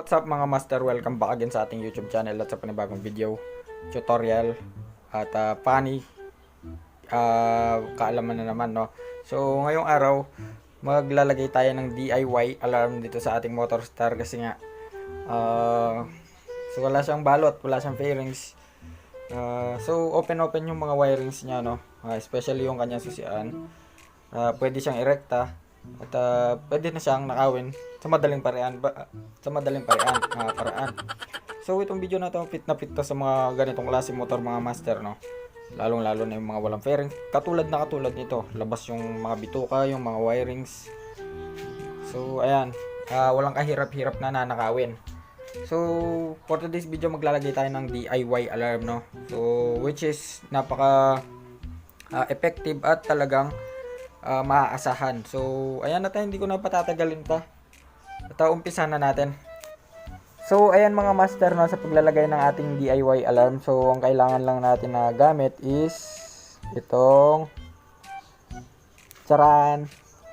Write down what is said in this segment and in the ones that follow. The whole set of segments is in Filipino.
what's up mga master? Welcome back again sa ating YouTube channel at sa panibagong video, tutorial at uh, funny uh, kaalaman na naman no. So ngayong araw, maglalagay tayo ng DIY alarm dito sa ating motor star kasi nga uh, so wala siyang balot, wala siyang fairings. Uh, so open open yung mga wirings niya no, uh, especially yung kanyang susian. Uh, pwede siyang erekta at uh, pwede na siyang nakawin sa madaling paraan ba, sa madaling paraan, ah, paraan. So itong video na to fit na fit to sa mga ganitong klase motor mga master no. Lalong lalo na yung mga walang fairing. Katulad na katulad nito, labas yung mga bituka, yung mga wirings. So ayan, ah, walang kahirap-hirap na nanakawin. So for today's video maglalagay tayo ng DIY alarm no. So which is napaka ah, effective at talagang uh, maaasahan. So, ayan na tayo, hindi ko na patatagalin pa. At umpisa na natin. So, ayan mga master, no, sa paglalagay ng ating DIY alarm. So, ang kailangan lang natin na gamit is itong charan.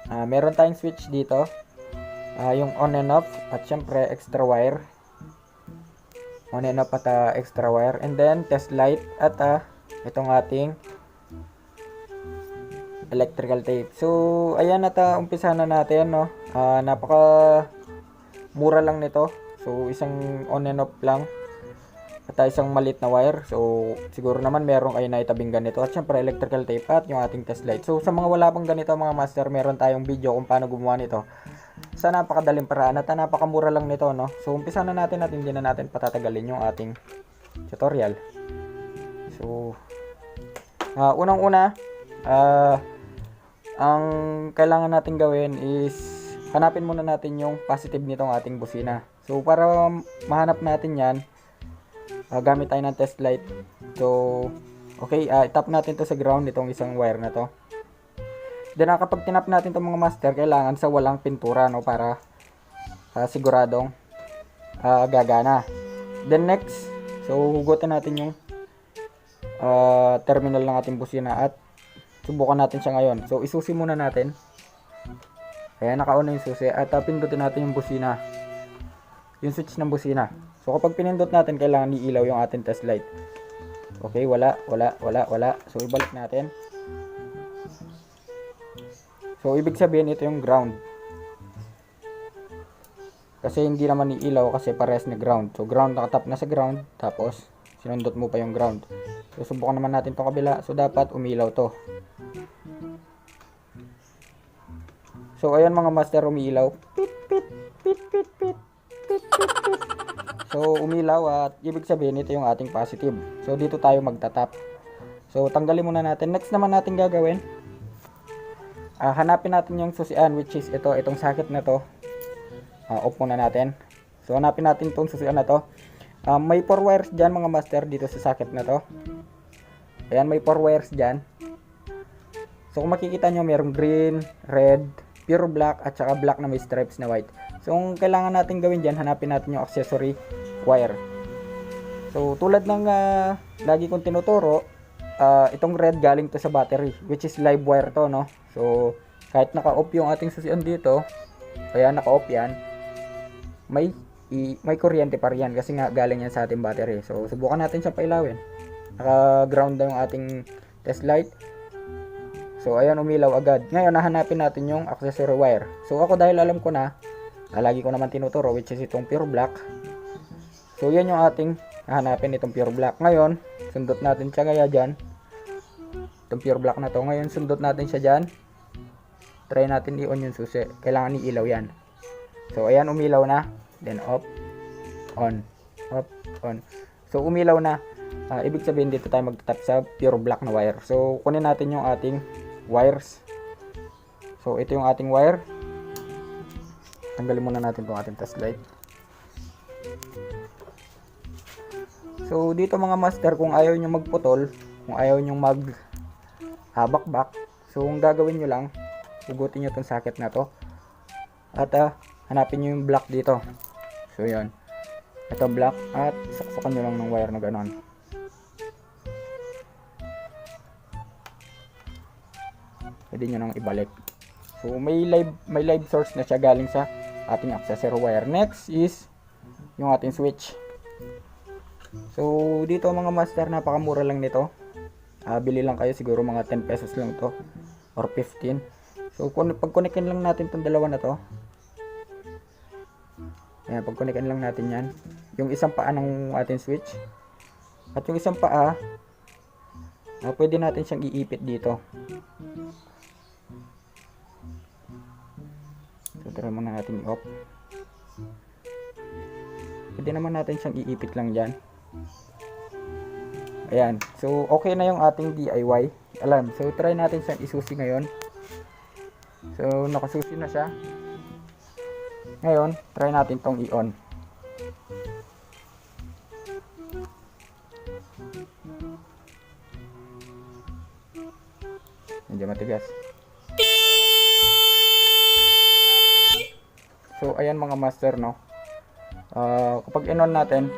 Uh, meron tayong switch dito. Uh, yung on and off at syempre extra wire. On and off at uh, extra wire. And then test light at uh, itong ating electrical tape. So, ayan na ta, umpisa na natin, no. Ah, napaka mura lang nito. So, isang on and off lang. At ah, isang malit na wire. So, siguro naman meron kayo na itabing ganito. At syempre, electrical tape at yung ating test light. So, sa mga wala pang ganito, mga master, meron tayong video kung paano gumawa nito. Sa napakadaling paraan at napakamura lang nito, no. So, umpisa na natin at hindi na natin patatagalin yung ating tutorial. So, ah, unang-una, ah, ang kailangan natin gawin is hanapin muna natin yung positive nitong ating busina. So para mahanap natin 'yan, uh, gamit tayo ng test light. So okay, uh, itap natin to sa ground itong isang wire na to. Then uh, kapag tinap natin itong mga master, kailangan sa walang pintura no para uh, siguradong uh, gagana. Then next, so hugutin natin yung uh, terminal ng ating busina at Subukan natin siya ngayon. So, isusi muna natin. Ayan, nakauna yung susi. At uh, pindutin natin yung busina. Yung switch ng busina. So, kapag pinindot natin, kailangan iilaw yung ating test light. Okay, wala, wala, wala, wala. So, ibalik natin. So, ibig sabihin, ito yung ground. Kasi hindi naman iilaw kasi pares na ground. So, ground, nakatap na sa ground. Tapos, sinundot mo pa yung ground. So, subukan naman natin to kabila. So, dapat umilaw to. So, ayan mga master, umiilaw. Pit, pit, pit, pit, pit, pit, pit, pit. So, umilaw at ibig sabihin ito yung ating positive. So, dito tayo magtatap. So, tanggalin muna natin. Next naman natin gagawin. Uh, hanapin natin yung susian which is ito, itong socket na to. Uh, off muna natin. So, hanapin natin itong susian na to. Uh, may 4 wires dyan mga master dito sa socket na to. Ayan, may 4 wires dyan. So, kung makikita nyo, mayroong green, red, pure black at saka black na may stripes na white. So, ang kailangan natin gawin dyan, hanapin natin yung accessory wire. So, tulad ng uh, lagi kong tinuturo, uh, itong red galing to sa battery, which is live wire to, no? So, kahit naka-off yung ating susian dito, kaya naka-off yan, may i, may kuryente pa riyan kasi nga galing yan sa ating battery. So, subukan natin siya pailawin. Naka-ground na yung ating test light. So, ayan, umilaw agad. Ngayon, nahanapin natin yung accessory wire. So, ako dahil alam ko na, lagi ko naman tinuturo, which is itong pure black. So, yan yung ating hahanapin itong pure black. Ngayon, sundot natin siya kaya dyan. Itong pure black na to. Ngayon, sundot natin siya dyan. Try natin i-on yung susi. Kailangan i-ilaw yan. So, ayan, umilaw na. Then, off, on, off, on. So, umilaw na. Uh, ibig sabihin dito tayo magtatap sa pure black na wire. So, kunin natin yung ating wires. So, ito yung ating wire. Tanggalin muna natin itong ating test light. So, dito mga master, kung ayaw nyo magputol, kung ayaw nyo mag habak-bak, so, ang gagawin nyo lang, hugutin nyo itong socket na to. At, uh, hanapin nyo yung black dito. So, yun. Ito black at saksakan nyo lang ng wire na ganon. pwede nyo nang ibalik. So, may live, may live source na siya galing sa ating accessory wire. Next is, yung ating switch. So, dito mga master, napakamura lang nito. Ah, bili lang kayo siguro mga 10 pesos lang to or 15. So, pag-connectin lang natin tong dalawa na to. Ayan, pag-connectin lang natin yan. Yung isang paa ng ating switch. At yung isang paa, ah, pwede natin siyang iipit dito. So, try muna natin i-off. Pwede naman natin siyang iipit lang dyan. Ayan. So, okay na yung ating DIY. Alam. So, try natin siyang isusi ngayon. So, nakasusi na siya. Ngayon, try natin tong i-on. Medyo matigas. So, ayan mga master, no? Ah, kapag in-on natin,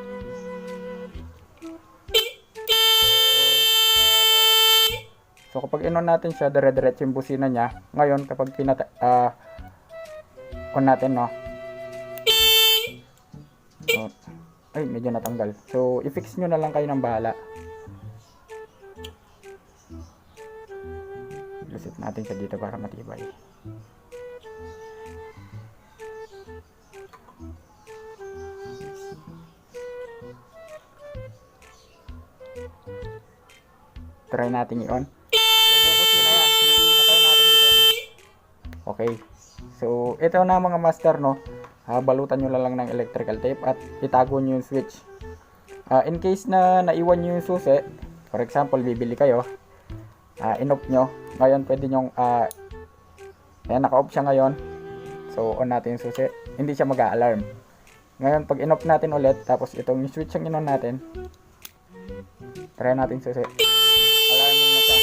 So kapag in-on natin siya, dire-diretso yung busina niya. Ngayon, kapag pinata ah on natin, no. So, ay, medyo natanggal. So, i-fix nyo na lang kayo ng bahala. Lusit natin siya dito para matibay. Try natin i-on. Okay. So, ito na mga master, no. Ah, balutan nyo lang ng electrical tape at itago nyo yung switch. Ah, in case na naiwan nyo yung susi, for example, bibili kayo, ah, in-off nyo. Ngayon, pwede nyo, ah, ayan, naka-off siya ngayon. So, on natin yung susi. Hindi siya mag-a-alarm. Ngayon, pag in-off natin ulit, tapos itong switch ang in-on natin, try natin susi. Alarming na siya.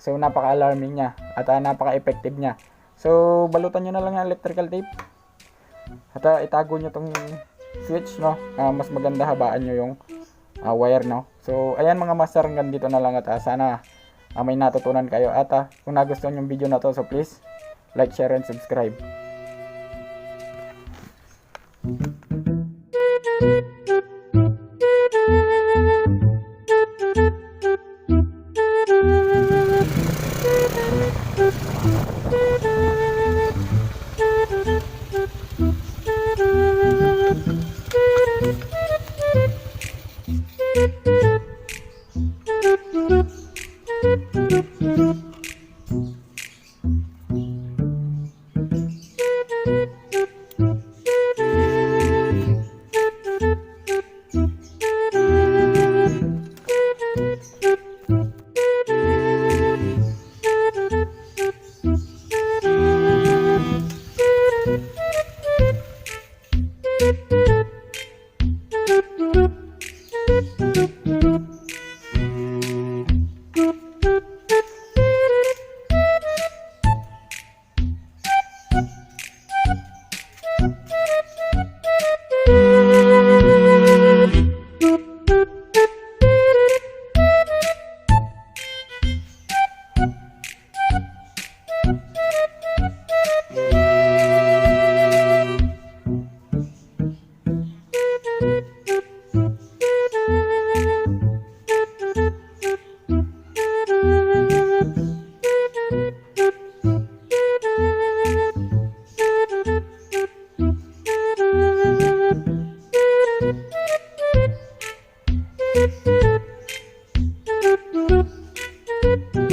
So, napaka-alarming niya. At ah, napaka-effective niya. So, balutan nyo na lang ng electrical tape. At ah, itago nyo tong switch, no? Ah, mas maganda habaan nyo yung ah, wire, no? So, ayan mga master, hanggang dito na lang. At ah, sana ah, may natutunan kayo. At ah, kung nagustuhan yung video na to, so please, like, share, and subscribe. Oops. Thank you.